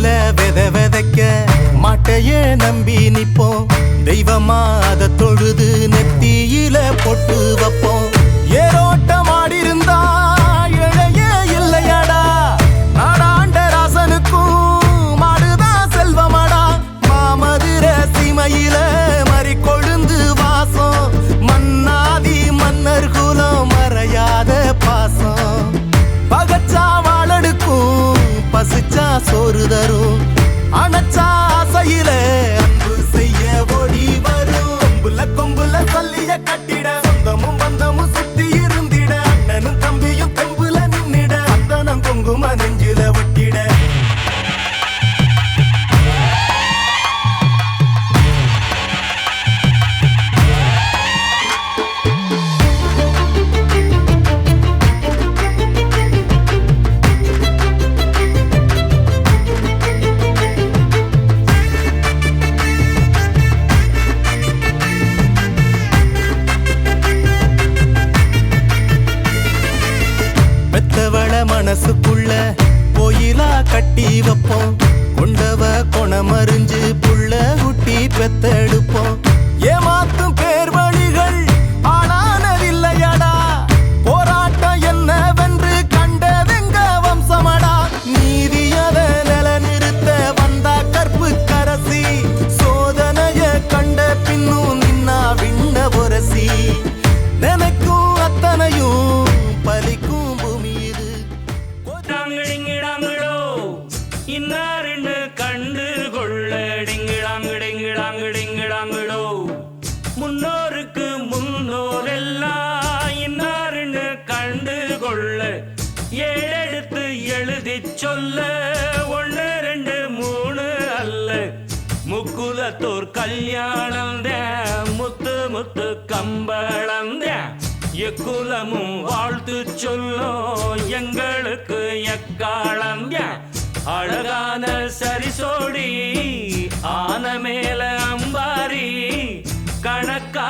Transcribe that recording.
மனசுல வித விதைக்க மாட்டையே நம்பி நிப்போம். தெய்வமா அதை தொழுது நெத்தியில பொட்டு வைப்போம். மனசுக்குள்ள கோயிலா கட்டி வைப்போம். கொண்டவ கொணமறிஞ்சு புள்ள குட்டி பெத்தெடுப்போம் எழுதி சொல்ல ஒன்று ரெண்டு மூணு அல்ல. முக்குலத்தூர் கல்யாணம் முத்து முத்து கம்பளம் எக்குலமும் வாழ்த்து சொல்லும் எங்களுக்கு எக்காலம் அழகான சரிசோடி ஆன மேல அம்பாரி கணக்கா